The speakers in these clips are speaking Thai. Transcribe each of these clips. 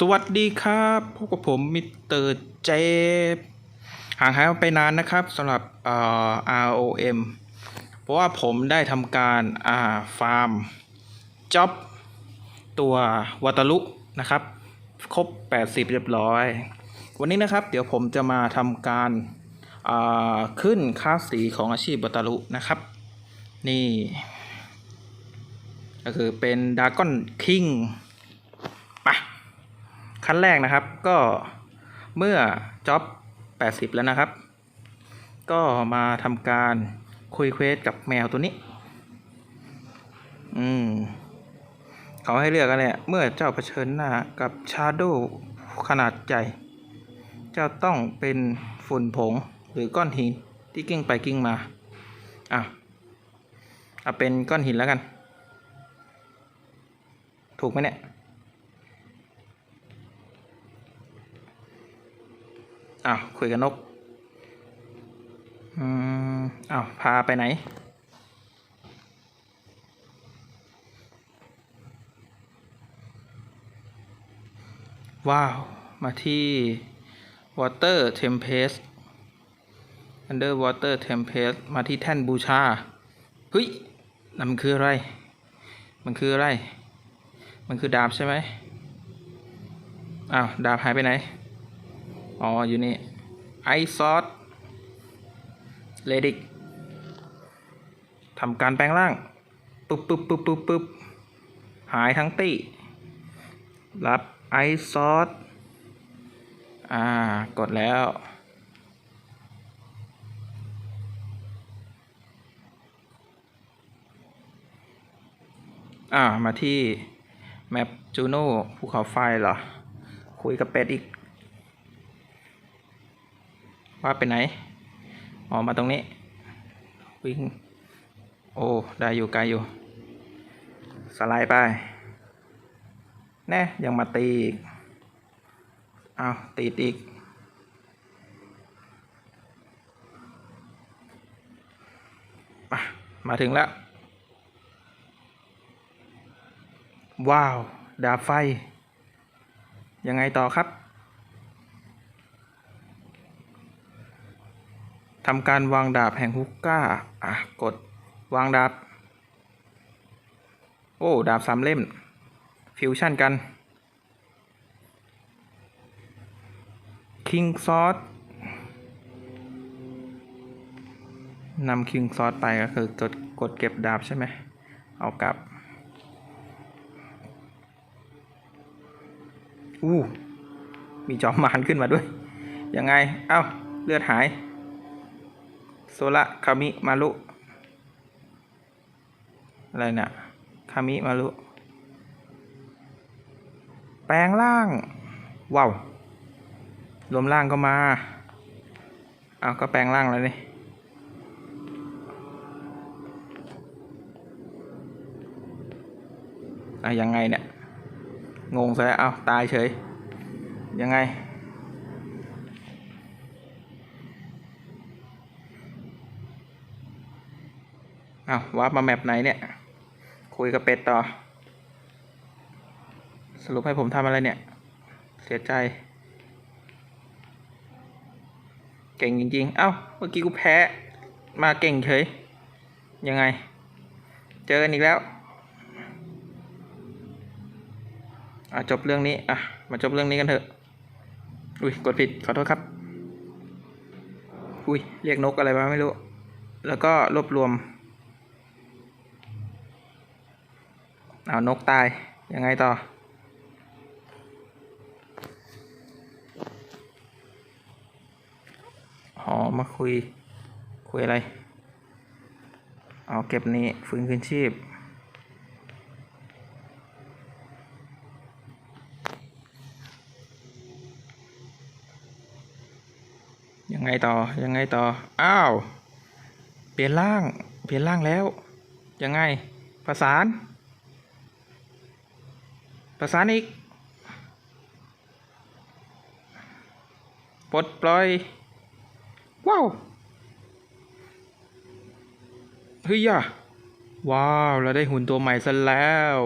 สวัสดีครับพบกับผมมิสเตอร์เจฟห่างหายไปนานนะครับสำหรับเอ่อ ROM เพราะว่าผมได้ทำการอ่าฟาร์มจ็อบตัววัตลุนะครับ ครบ 80 เรียบร้อย วันนี้นะครับ เดี๋ยวผมจะมาทำการอ่าขึ้นค่าสีของอาชีพวัตลุนะครับ นี่ ก็คือเป็นดากอนคิง ขั้นแรกนะครับก็เมื่อจ็อบ 80 แล้วนะครับ ก็มาทำการคุยเควสกับแมวตัวนี้ อืมเขาให้เลือกกันเนี่ยเมื่อเจ้าเผชิญหน้ากับชาร์โดขนาดใหญ่ เจ้าต้องเป็นฝุ่นผงหรือก้อนหินที่กิ้งไปกิ้งมา อะ เอาเป็นก้อนหินแล้วกัน ถูกไหมเนี่ย อ้าวคุยกับนก อืมอ้าวพาไปไหน ว้าว มาที่ Water Tempest Underwater Tempest มาที่แท่นบูชา เฮ้ยนั่นมันคืออะไร มันคืออะไร มันคือดาบใช่ไหมอ้าว ดาบหายไปไหน อ๋อ อยู่นี่ไอซอสเลดิกทำการแปลงร่างปึ๊บปึ๊บปึ๊บปึ๊บปึ๊บหายทั้งตีรับไอซอสอ่า กดแล้ว อ่า มาที่ แมปจูโน่ภูเขาไฟเหรอ คุยกับเป็ดอีก ว่าไปไหนออกมาตรงนี้ วิ่ง โอ้ ได้อยู่ไกลอยู่ สไลด์ไป แน่ ยังมาตีอีกเอาตีอีกมามาถึงแล้ว ว้าว ดาบไฟ ยังไงต่อครับ ทำการวางดาบแห่งฮุกก้า อะ กดวางดาบ โอ้ ดาบสามเล่ม ฟิวชั่นกัน คิงซอสนำคิงซอสไปก็คือกดกดเก็บดาบใช่ไหม เอากลับ อู้ มีจอมมารขึ้นมาด้วย ยังไง เอ้า เลือดหาย โซละคามิมารุอะไรเนี่ยคามิมารุแปลงร่าง ว้าว รวมร่างก็มา เอาก็แปลงร่างแล้วนี่อะยังไงเนี่ย งงซะแล้วเอาตายเฉย ยังไง อ้าววาร์ปมาแมปไหนเนี่ย คุยกับเป็ดต่อ สรุปให้ผมทำอะไรเนี่ย เสียใจ เก่งจริง ๆ เอ้า เมื่อกี้กูแพ้ มาเก่งเฉย ยังไง เจอกันอีกแล้วอะจบเรื่องนี้ อะ มาจบเรื่องนี้กันเถอะ อุ้ย กดผิด ขอโทษครับ อุ้ย เรียกนกอะไรมาไม่รู้ แล้วก็รวบรวม เอานกตาย ยังไงต่ออ๋อมาคุย คุยอะไร เอาเก็บนี้ฟื้นคืนชีพ ยังไงต่อ ยังไงต่อ อ้าว เปลี่ยนร่าง เปลี่ยนร่างแล้ว ยังไง ประสาน ประสานอีก ปลดปล่อย ว้าว เฮ้ยอะว้าว เราได้หุ่นตัวใหม่ซะแล้ว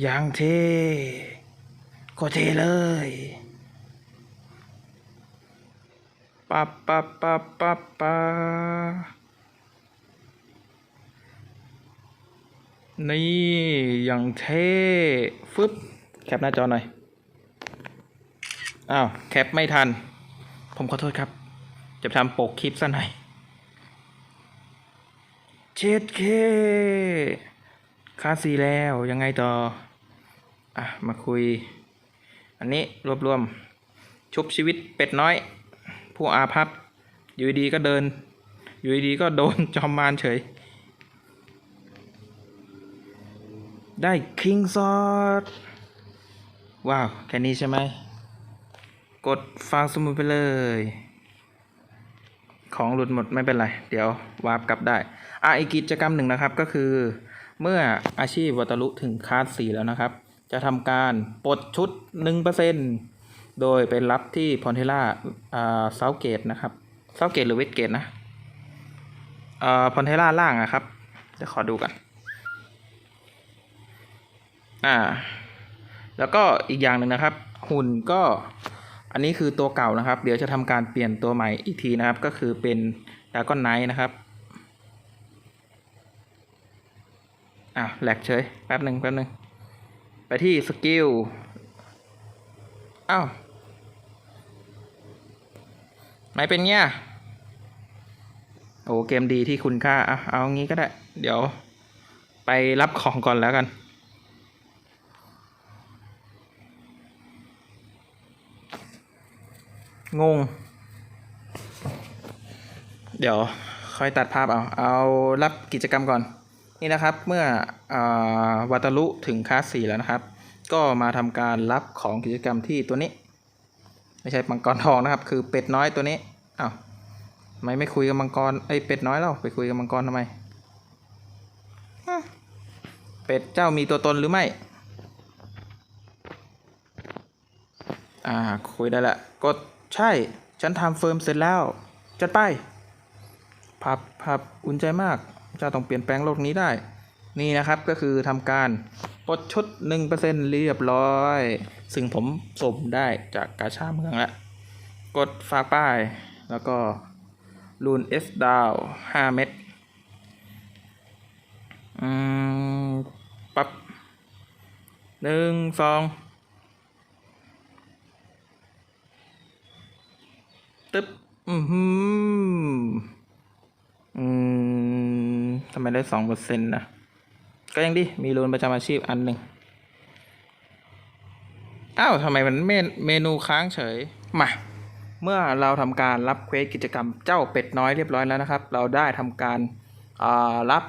อย่างเท่โคตรเทเลยปั๊บปั๊บปั๊บปั๊บปั๊บ นี่อย่างเท่ฟึบแคปหน้าจอหน่อย อ้าว แคปไม่ทัน ผมขอโทษครับ จะทำปกคลิปซะหน่อยเจ็ดเคคาสีแล้วยังไงต่อ อะ มาคุย อันนี้รวบรวม ชุบชีวิตเป็ดน้อย ผู้อาภัพอยู่ดีๆก็เดิน อยู่ดีๆก็โดนจอมมารเฉย ได้คิงซอดว้าว แค่นี้ใช่ไหม กดฟังสมุดไปเลย ของหลุดหมดไม่เป็นไร เดี๋ยววาร์ปกลับได้อะอีกกิจกรรมหนึ่งนะครับก็คือ เมื่ออาชีพวัตลุถึงคาสสี่แล้วนะครับ จะทำการปลดชุด 1%โดยไปรับที่พอนเทล่าอ่าเซาเกตนะครับเซาเกตหรือเวสเกตนะอ่าพอนเทล่าล่างอะครับ เดี๋ยวขอดูกัน อ่า แล้วก็อีกอย่างหนึ่งนะครับ หุ่นก็อันนี้คือตัวเก่านะครับ เดี๋ยวจะทำการเปลี่ยนตัวใหม่อีกทีนะครับ ก็คือเป็นดากอนไนท์นะครับอะแหลกเฉยแป๊บหนึ่งแป๊บหนึ่งไปที่สกิลอ้าวไม่เป็นเงี้ยโอ้เกมดีที่คุณค่าอะเอางี้ก็ได้ เดี๋ยวไปรับของก่อนแล้วกัน งง เดี๋ยวค่อยตัดภาพเอา เอารับกิจกรรมก่อน นี่นะครับ เมื่ออวัตลุถึงคลาสสี่แล้วนะครับ ก็มาทำการรับของกิจกรรมที่ตัวนี้ ไม่ใช่มังกรทองนะครับ คือเป็ดน้อยตัวนี้อ้าวทำไมไม่คุยกับมังกรไอ้ยเป็ดน้อยเราไปคุยกับมังกรทำไมเป็ดเจ้ามีตัวตนหรือไม่ อ่า คุยได้ละ กด ใช่ ฉันทำเฟิร์มเสร็จแล้ว จัดไปพับพับอุ่นใจมากจ้าต้องเปลี่ยนแปลงโลกนี้ได้ นี่นะครับก็คือทำการปลดชุด 1%เรียบร้อย ซึ่งผมสมได้จากกาชาเมืองล้วกดฝากป้าย แล้วก็รูน S ดาว5เม็ดอืมปั๊บหนึ่งสอง ตึ๊บ อือหืออืมทำไมได้สองเปอร์เซ็นต์นะ ก็ยังดี มีรูนประจำอาชีพอันหนึ่งอ้าวทำไมมันเมนเมนูค้างเฉย มา เมื่อเราทำการรับเควสกิจกรรมเจ้าเป็ดน้อยเรียบร้อยแล้วนะครับ เราได้ทำการรับ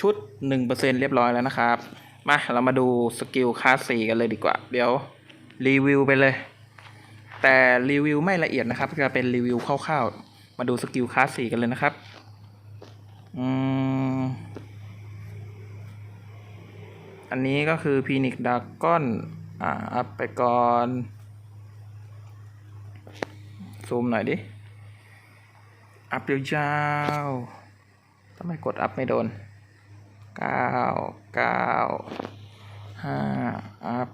ชุด 1%เรียบร้อยแล้วนะครับ มา เรามาดูสกิลคลาสสี่กันเลยดีกว่า เดี๋ยว รีวิวไปเลย แต่รีวิวไม่ละเอียดนะครับ จะเป็นรีวิวคร่าวๆ มาดูสกิลคลาสสี่กันเลยนะครับ อืม อันนี้ก็คือพีนิกดาก้อนอ่าอัพไปก่อน ซูมหน่อยดิ อัพยาวๆทำไมกดอัพไม่โดนเก้าเก้าห้าอัพ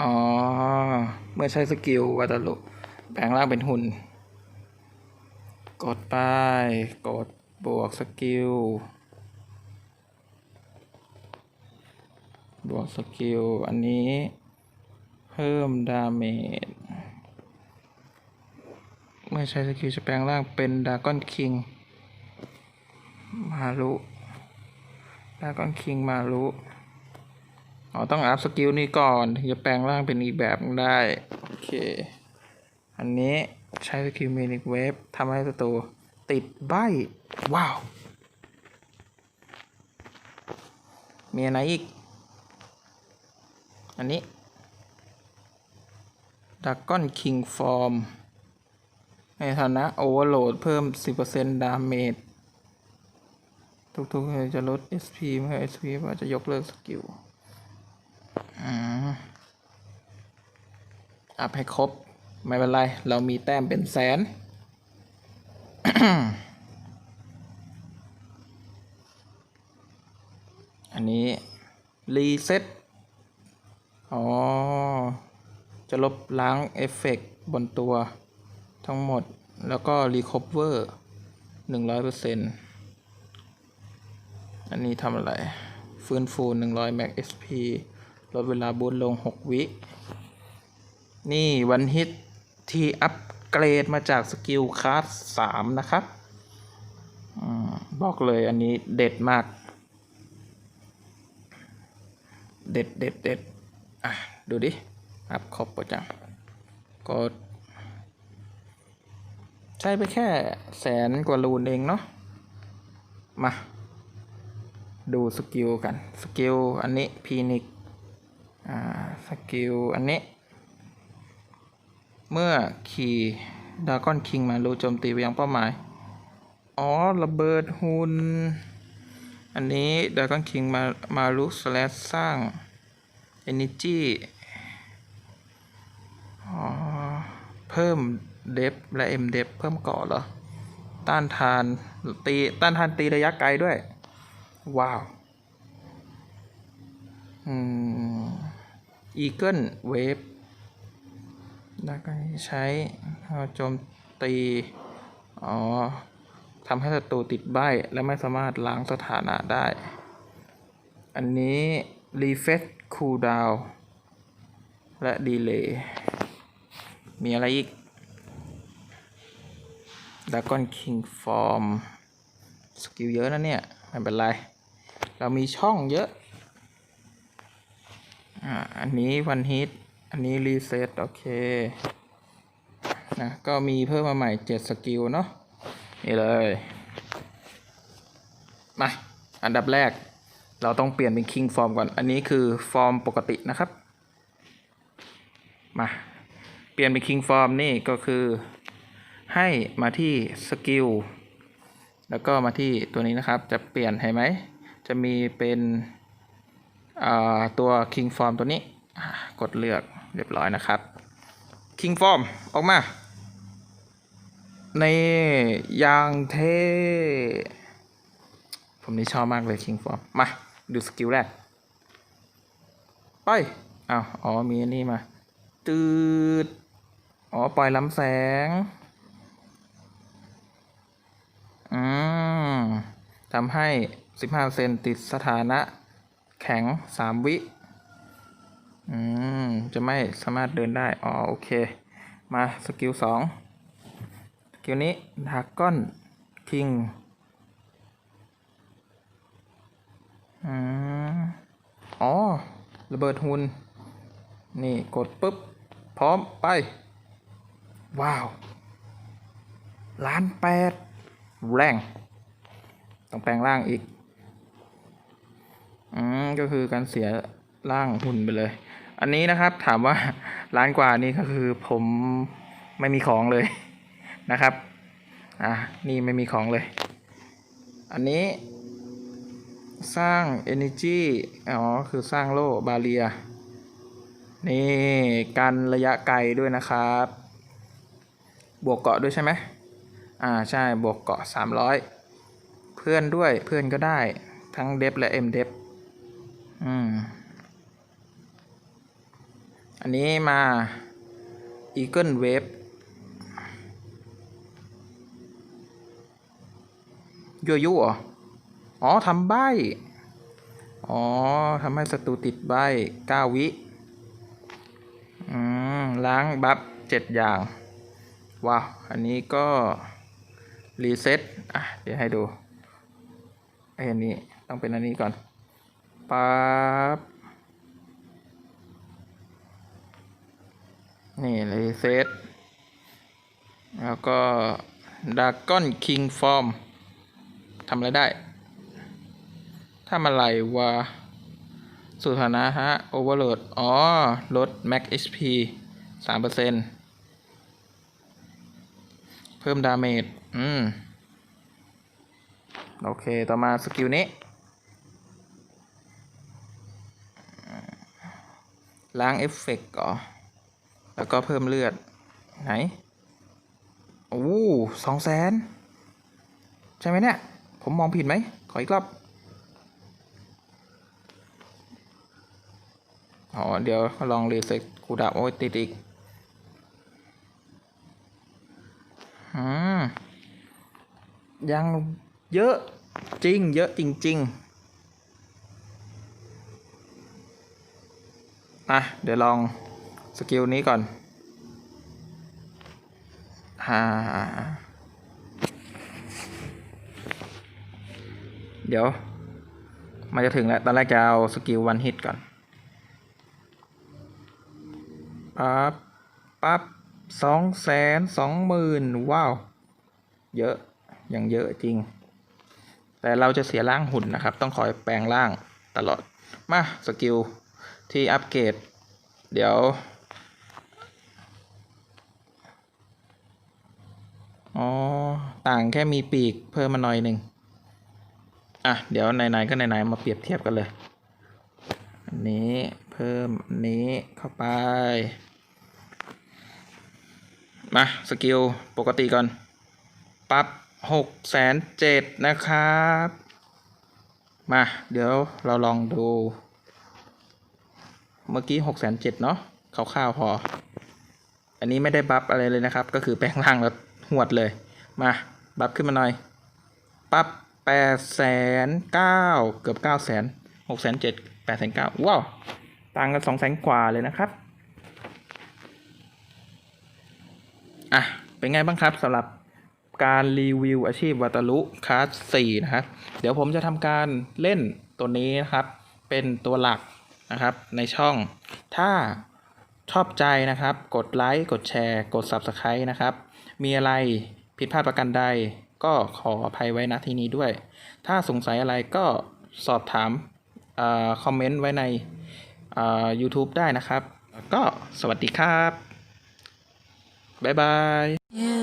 อ๋อ เมื่อใช้สกิลวัตลุแปลงร่างเป็นหุ่น กดไป กดบวกสกิล บวกสกิล อันนี้ เพิ่มดาเมจ เมื่อใช้สกิลจะแปลงร่างเป็นดากอนคิง มารุดากอนคิงมารุ อ๋อต้องอัพสกิลนี้ก่อนถึงจะแปลงร่างเป็นอีกแบบได้ โอเค อันนี้ใช้สกิลเมนิกเวฟทำให้ศัตรูติดใบว้าว มีอะไรอีก อันนี้ดักก้อนคิงฟอร์มในฐานะโอเวอร์โหลดเพิ่ม 10%ดาเมจทุกๆจะลด SP เมื่อ SP ว่าจะยกเลิกสกิล อัพให้ครบ ไม่เป็นไร เรามีแต้มเป็นแสน อันนี้ รีเซ็ต อ๋อ จะลบล้างเอฟเฟกต์บนตัวทั้งหมด แล้วก็รีคอเวอร์หนึ่งร้อยเปอร์เซ็นต์อันนี้ทำอะไร ฟื้นฟูหนึ่งร้อย Mac XP ลดเวลาบูตลงหกวิ นี่วันฮิตที่อัปเกรดมาจากสกิลคลาสสามนะครับอมบอกเลยอันนี้เด็ดมาก เด็ดเด็ดเด็ดอะ ดูดิ อัพครบปะจังก็ใช้ไปแค่แสนกว่ารูนเองเนาะ มา ดูสกิลกัน สกิลอันนี้พีนิก สกิลอันนี้ เมื่อขี่ดากอนคิงมารู้โจมตีไปยังเป้าหมาย อ๋อ ระเบิดหุ่น อันนี้ดากอนคิงมามารู้สแลสสร้าง Energy อ๋อ เพิ่มเดฟและ M เดฟเพิ่มเกาะเหรอ ต้านทานตีต้านทานตีระยะไกลด้วย ว้าว อืม อีเกิลเวฟแล้วก็ใช้โจมตี อ๋อทำให้ศัตรูติดใบและไม่สามารถล้างสถานะได้ อันนี้ Refresh Cooldown และดีเลย์มีอะไรอีก Dragon King Form สกิลเยอะนะเนี่ย ไม่เป็นไร เรามีช่องเยอะ อ่าอันนี้วันฮิตอันนี้รีเซ็ตโอเคนะก็มีเพิ่มมาใหม่7สกิลเนาะนี่เลยมาอันดับแรกเราต้องเปลี่ยนเป็น King Form ก่อน อันนี้คือฟอร์มปกตินะครับ มา เปลี่ยนเป็น King Form นี่ก็คือ ให้มาที่สกิลแล้วก็มาที่ตัวนี้นะครับ จะเปลี่ยนเห็นไหม จะมีเป็น ตัว King Form ตัวนี้กดเลือกเรียบร้อยนะครับ King Form ออกมา ในยางเท่ผมนี่ชอบมากเลย King Form มาดูสกิลแรก ไปอ้าวอ๋อ มีอันนี้มา ตืด อ๋อ ปล่อยลำแสง อืมทำให้ 15เซนติดสถานะ แข็ง3วิ อืม จะไม่สามารถเดินได้ อ๋อ โอเค มาสกิล2สกิลนี้ดากก้อนคิง อืม อ๋อ ระเบิดหุ่น นี่กดปุ๊บ พร้อมไป ว้าว ล้านแปด แรง ต้องแปลงร่างอีก ก็คือการเสียร่างหุ่นไปเลย อันนี้นะครับถามว่าล้านกว่านี่ก็คือผมไม่มีของเลยนะครับอะนี่ไม่มีของเลย อันนี้สร้าง energy อ๋อ คือสร้างโล่บาเรีย นี่กันระยะไกลด้วยนะครับ บวกเกาะด้วยใช่ไหมอ่า ใช่ บวกเกาะ 300 เพื่อนด้วยเพื่อนก็ได้ทั้งเดฟและ M เดฟ อืม อันนี้มา Eagle Wave ยั่วยุเหรอ อ๋อทำใบ อ๋อทำให้ศัตรูติดใบ9วิ อืม ล้างบัฟ7อย่าง ว้าว อันนี้ก็ รีเซ็ตอะ เดี๋ยวให้ดูไอ้อันนี้ ต้องเป็นอันนี้ก่อน ปั๊บนี่รีเซ็ตแล้วก็ดากอนคิงฟอร์มทำอะไรได้ทำอะไรวะสุฐานะฮะโอเวอร์โหลดอ๋อ ลด Max HP 3%เปอร์เซ็นต์เพิ่มดาเมจ อืม โอเค ต่อมาสกิลนี้ ล้างเอฟเฟกต์ก่อแล้วก็เพิ่มเลือด ไหน โอ้สองแสนใช่ไหมเนี่ย ผมมองผิดไหม ขออีกรอบอ๋อ เดี๋ยวลองรีเซ็ตกูดาโอ้ยติดอีกอืมยังเยอะจริง เยอะจริง ๆ อะ เดี๋ยวลองสกิลนี้ก่อนฮ่าเดี๋ยว มันจะถึงแล้ว ตอนแรกจะเอาสกิลวันฮิตก่อน ปั๊บ ปั๊บสองแสนสองหมื่นว้าว เยอะ อย่างเยอะจริง แต่เราจะเสียร่างหุ่นนะครับ ต้องคอยแปลงร่างตลอด มา สกิล ที่อัปเกรด เดี๋ยว อ๋อ ต่างแค่มีปีกเพิ่มมาหน่อยหนึ่งอะ เดี๋ยวไหนๆก็ไหนๆมาเปรียบเทียบกันเลย อันนี้เพิ่มอันนี้เข้าไป มาสกิลปกติก่อนปรับหกแสนเจ็ดนะครับ มา เดี๋ยวเราลองดู เมื่อกี้หกแสนเจ็ดเนาะคร่าวๆพอ อันนี้ไม่ได้บัฟอะไรเลยนะครับ ก็คือแปลงร่างแล้วหวดเลย มา บัฟขึ้นมาหน่อยปรับแปดแสนเก้าเกือบเก้าแสนหกแสนเจ็ดแปดแสนเก้าว้าวต่างกันสองแสนกว่าเลยนะครับ อะ เป็นไงบ้างครับสำหรับการรีวิวอาชีพวัตารุคลาสสี่นะครับ เดี๋ยวผมจะทำการเล่นตัวนี้นะครับ เป็นตัวหลัก นะครับในช่อง ถ้าชอบใจนะครับ กดไลค์กดแชร์ กด Subscribe นะครับ มีอะไรผิดพลาดประกันใด ก็ขออภัยไว้ณที่นี้ด้วย ถ้าสงสัยอะไรก็สอบถามอคอมเมนต์ไว้ใน YouTube ได้นะครับ ก็สวัสดีครับ บ๊ายบาย You